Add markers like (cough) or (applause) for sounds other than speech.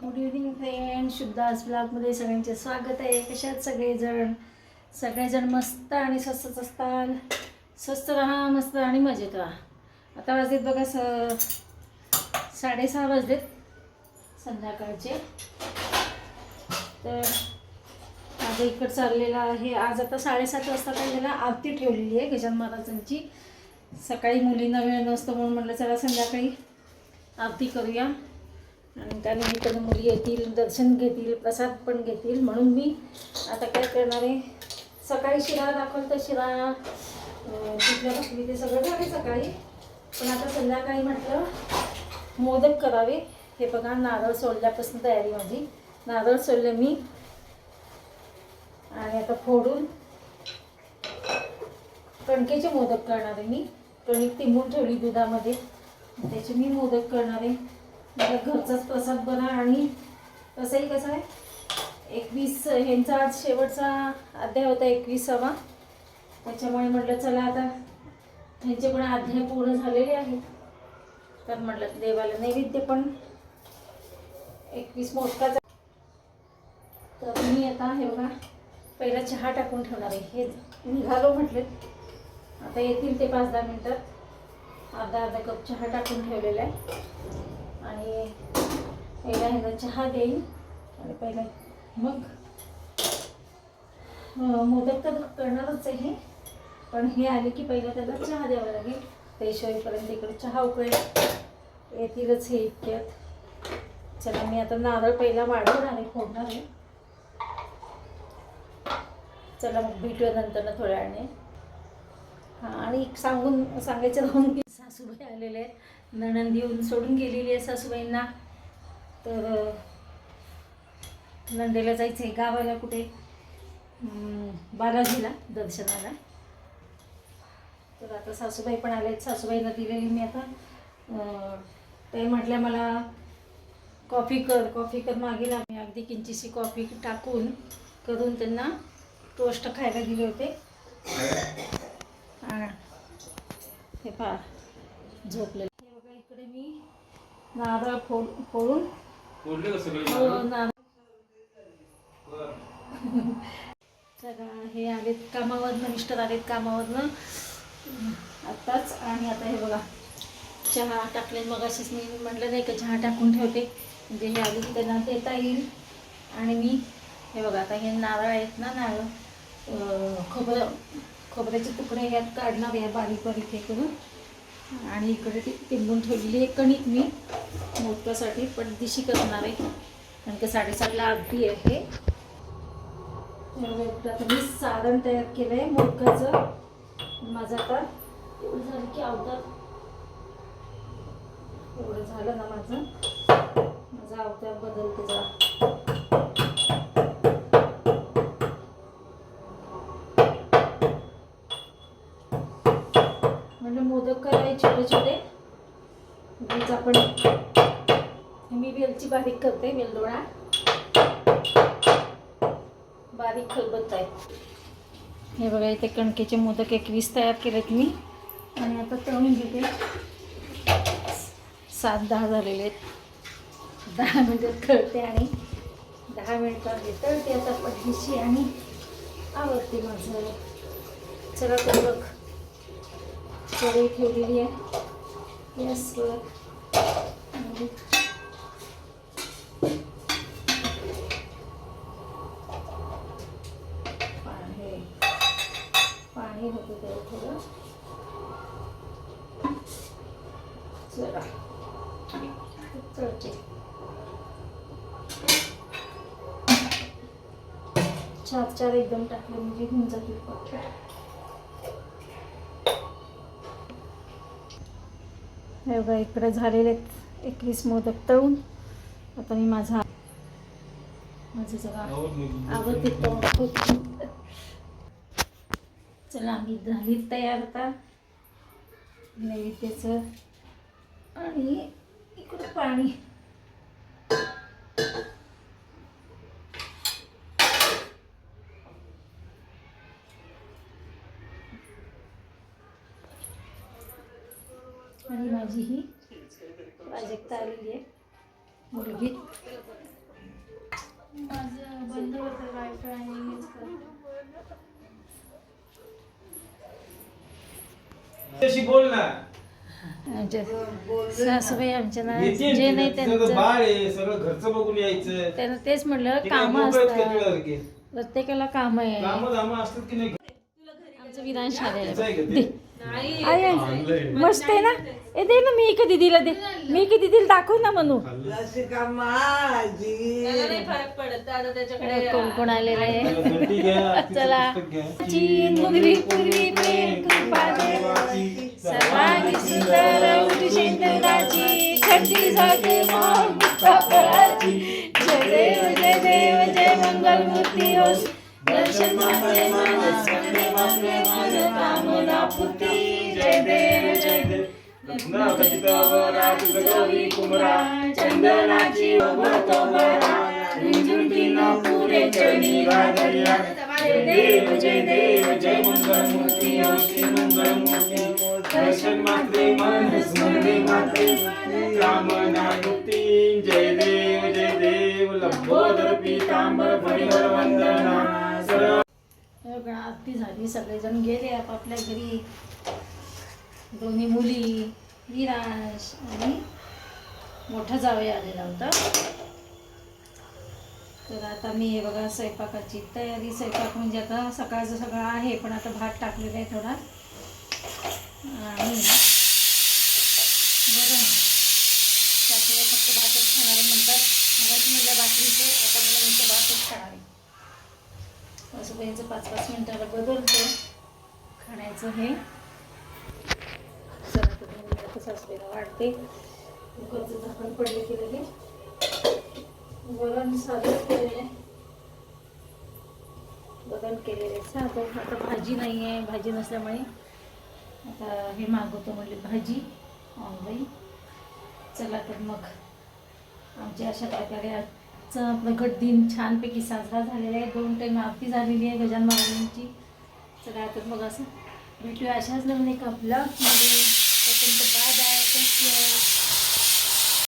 Good evening friend शुद्ध आज ब्लॉगमध्ये सगळ्यांचे स्वागत आहे. कशात सगळेजण? सगळेजण मस्त आणि स्वस्तच असतात स्वस्त राहा मस्त आणि मजेत राहा. आता वाजलेत बघा स साडेसहा वाजलेत संध्याकाळचे. तर माझं इकडं चाललेलं आहे. आज आता साडेसात वाजता काय झालं? आरती ठेवलेली आहे गजान महाराजांची. सकाळी मुलींना वेळ नसतो म्हणून म्हटलं चला संध्याकाळी आरती करूया. आणि त्यानिमित्तानं मुली येतील दर्शन घेतील प्रसाद पण घेतील. म्हणून मी आता काय करणार आहे सकाळी शिरा दाखवलं तर शिरा तिथल्या पिठलं भाकरी ते सगळं झाले सकाळी. पण आता संध्याकाळी म्हटलं मोदक करावे. हे बघा नारळ सोडल्यापासून तयारी माझी. नारळ सोडले मी. आणि आता फोडून कणकेचे मोदक करणार आहे मी. कणिक तिंबून ठेवली दुधामध्ये. त्याचे मी मोदक करणार आहे. मला घरचाच प्रसाद बना आणि तसंही कसं आहे एकवीस ह्यांचा आज शेवटचा अध्याय होता एकवीसावा. त्याच्यामुळे म्हटलं चला आता ह्यांचे पण अध्याय पूर्ण झालेले आहेत. तर म्हटलं देवाला नैवेद्य पण एकवीस मोदकाचा. तर मी आता हे बघा पहिला चहा टाकून ठेवणार आहे. हे निघालो म्हटले. आता येतील ते पाच दहा मिनटात अर्धा अर्धा कप चहा टाकून ठेवलेला आहे. आणि पहिला ह्याला चहा देईन. आणि पहिला मग मोदक तर करणारच आहे हे. पण हे आले की पहिला त्याला चहा द्यावा लागेल. पेशवाईपर्यंत इकडे चहा उकळेल. येतीलच हे इतक्यात. चला मी आता नारळ पहिला वाढवणार आहे फोडणार आहे. चला मग भेटूया नंतर ना थोड्या वेळाने. आणि सांगून सांगायचं राहून की सासूबाई आलेले आहेत. नणंद येऊन सोडून गेलेली आहे सासूबाईंना. तर नंदेला जायचं आहे गावाला कुठे? बालाजीला दर्शनाला. तर आता सासूबाई पण आल्या आहेत सासूबाईंना दिलेली मी आता. ते म्हटल्या मला कॉफी कर कॉफी कर मागेल आम्ही. अगदी किंचिशी कॉफी टाकून करून त्यांना टोस्ट खायला दिले होते. हा. हे पहा झोपलेले. हे बघा इकडे मी नारळ फोड फोडून फोडले का सगळे हो, हे आलेत कामावरनं मिस्टर आलेत कामावरनं. आत्ताच आणि आता हे बघा चहा टाकले. मग अशीच मी म्हटलं नाही का चहा टाकून ठेवते. म्हणजे हे आली की त्यांना देता येईल. आणि मी हे बघा आता हे नारळ आहेत ना नारळ. अं, खोबरं खोबऱ्याचे तुकडे ह्यात काढणार आहे बारीक बारीक हे करून. आणि इकडे ती तिंबून ठेवलेली आहे कणिक मी मोदकासाठी पण दिशी करणार आहे. कारण का साडेसातला अगदी आहे. त्यामुळे आता मी सारण तयार केलं आहे मोदकाचं. माझं आता एवढं झालं की अवतार. एवढं झालं ना माझं. माझा अवतार बदलते जरा. छोटे छोटे बीज आपण मी वेलची बारीक करते वेलदोडा बारीक खलबत्त आहे. हे बघा इथे कणकेचे मोदक एकवीस तयार केलेत मी. आणि आता तळून घेते. सात दहा झालेले आहेत. दहा मिनटात तळते आणि दहा मिनटात हे तळते. आता पद्धतशी आणि आवडते माझं. चला तर बघ. कढई ठेवलेली आहे गॅसवर पाणी पाणी होतं त्याला थोडं जरा चढते चार चार एकदम टाकले म्हणजे होऊन जातील हे बघा इकडे झालेले आहेत एकवीस मोदक तळून. आता मी माझा माझं जरा आवडते चला आम्ही झाली तयार आता. नैवेद्याचं आणि इकडं पाणी. आणि माझी ही प्राजक्ता आलेली आहे. मुलगी. माझं बंद होतं वायफाय आणि बोल ना सासूबाई आमच्या ना जे नाही त्यांचं. बघून यायचं. त्यांना तेच म्हटलं कामं असतात? प्रत्येकाला काम आहे कामं धामं असतात की नाही आमचं विधान शाळेला आहे. मस्त आहे ना? ए दे ना मी कधी दिलं दे. मी कधी दिलं दाखव ना म्हणू. कोण कोण आलेलं आहे? चला. (laughs) मुगरी प्रेम कृपा सर्वांगी सुंदर उठी खंडी जय देव जय देव जय मंगल मूर्ती होस. दर्शन माते रत्नाखचितावरात गौरी कुमरा चंदनाची पुरे देव जय देव जय श्री दर्शन मन स्मरणे कामना मुक्ती जय देव जय देव लंबोदर फणीवर वंदना सर्व आरती झाली सगळेजण गेले आपापल्या घरी. दोन्ही मुली. विराश आणि मोठा जावई आलेला होता. तर आता मी हे बघा स्वयंपाकाची तयारी स्वयंपाक म्हणजे आता सकाळचं सगळं आहे पण आता भात टाकलेला आहे थोडा. आणि बरं त्याशिवाय फक्त भातच खाणारे म्हणतात. मलाच म्हटलं भाकरीचं आता मला नुसतं भातच खाणार आहे. असं त्यांचं पाच पाच मिनिटाला बदलतो. खाण्याचं हे. आता सासूबाईला वाढते कुकरचं झाकण पडले की लगेच. वरण साधं केलेलं आहे. वरण केलेलं साधं आता भाजी नाही आहे. भाजी नसल्यामुळे आता हे मागवतो म्हणजे भाजी ऑनलाईन. चला तर मग. आमच्या अशा प्रकारे आजचा आपला गट दिन छानपैकी साजरा झालेला आहे. दोन टाईम आरती झालेली आहे गजान महाराजांची. चला तर मग असं भेटूया अशाच नवीन एका ब्लॉगमध्ये bye-bye. Thank you.